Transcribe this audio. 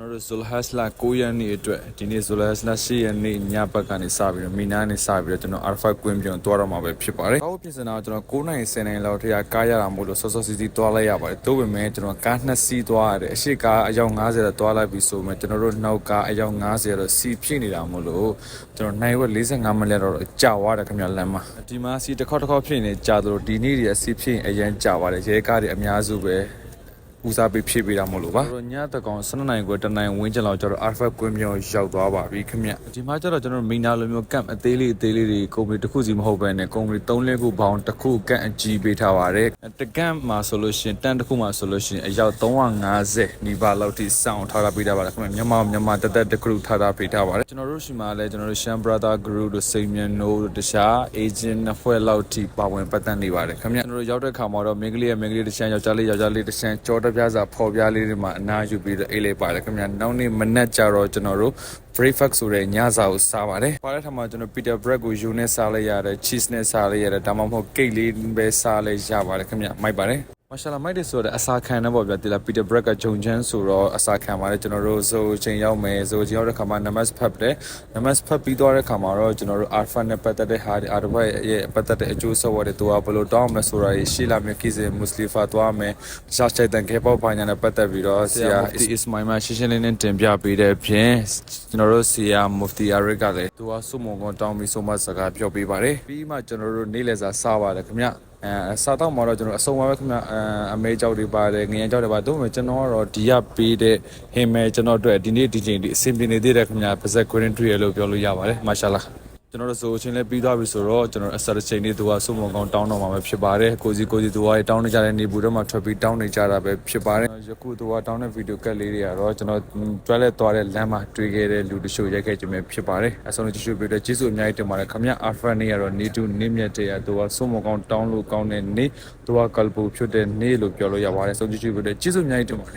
ကျွန်တော်တို့ Zulhasla 9ရက်နေ့အတွက်ဒီနေ့ Zulhasla 10ရက်နေ့ညဘက်ကနေစပြီးတော့မီနာနဲ့စပြီးတော့ကျွန်တော် Alpha Queen ပြန်သွားတော့မှာပဲဖြစ်ပါတယ်။ကားကိုပြင်ဆင်တာကကျွန်တော်9နိုင်10နိုင်လောက်ထိကားရတာမို့လို့စောစောစီးစီးသွားလိုက်ရပါတယ်။သို့ပေမဲ့ကျွန်တော်ကားနှစ်စီးသွားရတယ်။အရှိကားအယောက်90တော့သွားလိုက်ပြီဆိုမှကျွန်တော်တို့နောက်ကားအယောက်90တော့စီဖြစ်နေတာမို့လို့ကျွန်တော်နိုင်ဝက်45မိနစ်တော့ကြာသွားတယ်ခင်ဗျလမ်းမှာ။ဒီမှာစီတစ်ခေါက်တစ်ခေါက်ဖြစ်နေကြာသလိုဒီနေ့ဒီအစီဖြစ်ရင်အရင်ကြာပါတယ်။ရဲကားတွေအများစုပဲ။ ဦးစားပေးဖြည့်ပေးတာမို့လို့ပါတို့ညတကောင်12နိုင်ခွဲတနိုင်ဝင်းကျင်လောက်ကျတော့ Alpha ကွင်းမြောင်ရောက်သွားပါပြီခင်ဗျဒီမှာကျတော့ကျွန်တော်တို့မီနာလိုမျိုးကန့်အသေးလေးအသေးလေးတွေကုမ္ပဏီတစ်ခုစီမဟုတ်ဘဲနဲ့ကုမ္ပဏီ3လခုပေါင်းတစ်ခုကန့်အကြီးပေးထားပါတယ်တကန့်မှာဆိုလို့ရှိရင်တန်တစ်ခုမှာဆိုလို့ရှိရင်အယောက်350နီးပါးလောက်ထိစောင့်ထားတာပေးထားပါတယ်ခင်ဗျမြန်မာမြန်မာတက်တက်တစ်ခုထားတာပေးထားပါတယ်ကျွန်တော်တို့ရှိမှလည်းကျွန်တော်တို့ Shan Brother Group တို့စိန်မြန်နိုးတို့တခြား agent နှစ်ဖွဲ့လောက်ထိပါဝင်ပတ်သက်နေပါတယ်ခင်ဗျကျွန်တော်တို့ရောက်တဲ့ခါမှာတော့မင်းကလေးရဲ့မင်းကလေးတစ်ချမ်းယောက်ျားလေးယောက်ျားလေးတစ်ချမ်းကြောတပြားစာဖော်ပြားလေးတွေမှာအနာယူပြီးတော့အိတ်လိုက်ပါတယ်ခင်ဗျနောက်နေ့မနက်ကျတော့ကျွန်တော်တို့ breakfast ဆိုတဲ့ညစာကိုစားပါတယ်။ပါတဲ့ထမှာကျွန်တော် Peter bread ကိုယူနဲ့စားလိုက်ရတယ် cheese နဲ့စားလိုက်ရတယ်ဒါမှမဟုတ် cake လေးပဲစားလိုက်ရပါတယ်ခင်ဗျမိုက်ပါတယ်။ မာရှာလာမိုက်တယ်ဆိုတော့အစာခံနေပေါ့ဗျာဒီလား Peter bread ကဂျုံချမ်းဆိုတော့အစာခံပါတယ်ကျွန်တော်တို့ဆိုချိန်ရောက်မယ်ဆိုချိန်ရောက်တဲ့ခါမှာ namaz ဖတ်တယ် namaz ဖတ်ပြီးသွားတဲ့ခါမှာတော့ကျွန်တော်တို့ alpha နဲ့ပတ်သက်တဲ့ဟာအာရဘရဲ့ပတ်သက်တဲ့အကျိုးဆက်ဝတ်တွေသူကဘယ်လိုတောင်းမလဲဆိုတာရှေ့လာမြကိစေမွတ်စလီဖာသွားမယ်ရှာချိုက်တန်ကေပေါ့ပိုင်းနဲ့ပတ်သက်ပြီးတော့ဆရာ Ismail မှာရှင်းရှင်းလင်းလင်းတင်ပြပေးတဲ့ဖြင့်ကျွန်တော်တို့ဆရာ Mufti Arik ကလည်းသူကစုံမုံကောတောင်းပြီးဆုံးမစကားပြောပေးပါတယ်ပြီးမှကျွန်တော်တို့နေ့လည်စာစားပါတယ်ခင်ဗျအဲစားတော့မှာတော့ကျွန်တော်အစုံပါပဲခင်ဗျအဲအမေကြောက်တွေပါတယ်ငရန်ကြောက်တွေပါတို့မဲ့ကျွန်တော်ကတော့ဒီရပေးတဲ့ဟင်မဲကျွန်တော်တို့ဒီနေ့ဒီချိန်ဒီအဆင်ပြေနေသေးတယ်ခင်ဗျပါဇက် green tree လို့ပြောလို့ရပါတယ်မာရှာလာ ကျွန်တော်တို့ဆိုချင်းလည်းပြီးသွားပြီဆိုတော့ကျွန်တော်အဆက်တစ်ချိန်လေးသူကစုံမုံကောင်းတောင်းတော့မှာပဲဖြစ်ပါတယ်ကိုစီကိုစီသူကတောင်းနေကြတဲ့နေဘူးတော့မှထွက်ပြီးတောင်းနေကြတာပဲဖြစ်ပါတယ်ယခုသူကတောင်းတဲ့ဗီဒီယိုကတ်လေးတွေကတော့ကျွန်တော်တွဲလက်သွားတဲ့လမ်းမှာတွေ့ခဲ့တဲ့လူတချို့ရိုက်ခဲ့ခြင်းပဲဖြစ်ပါတယ်အဆုံးကြည့်ရှုပြီးတော့ကျေးဇူးအများကြီးတင်ပါတယ်ခမရအာဖန်နေကတော့နေတူနေမြတ်တဲ့သူကစုံမုံကောင်းတောင်းလို့ကောင်းတဲ့နေသူကကလပူဖြစ်တဲ့နေလို့ပြောလို့ရပါတယ်ဆုံးကြည့်ရှုပြီးတော့ကျေးဇူးအများကြီးတင်ပါတယ်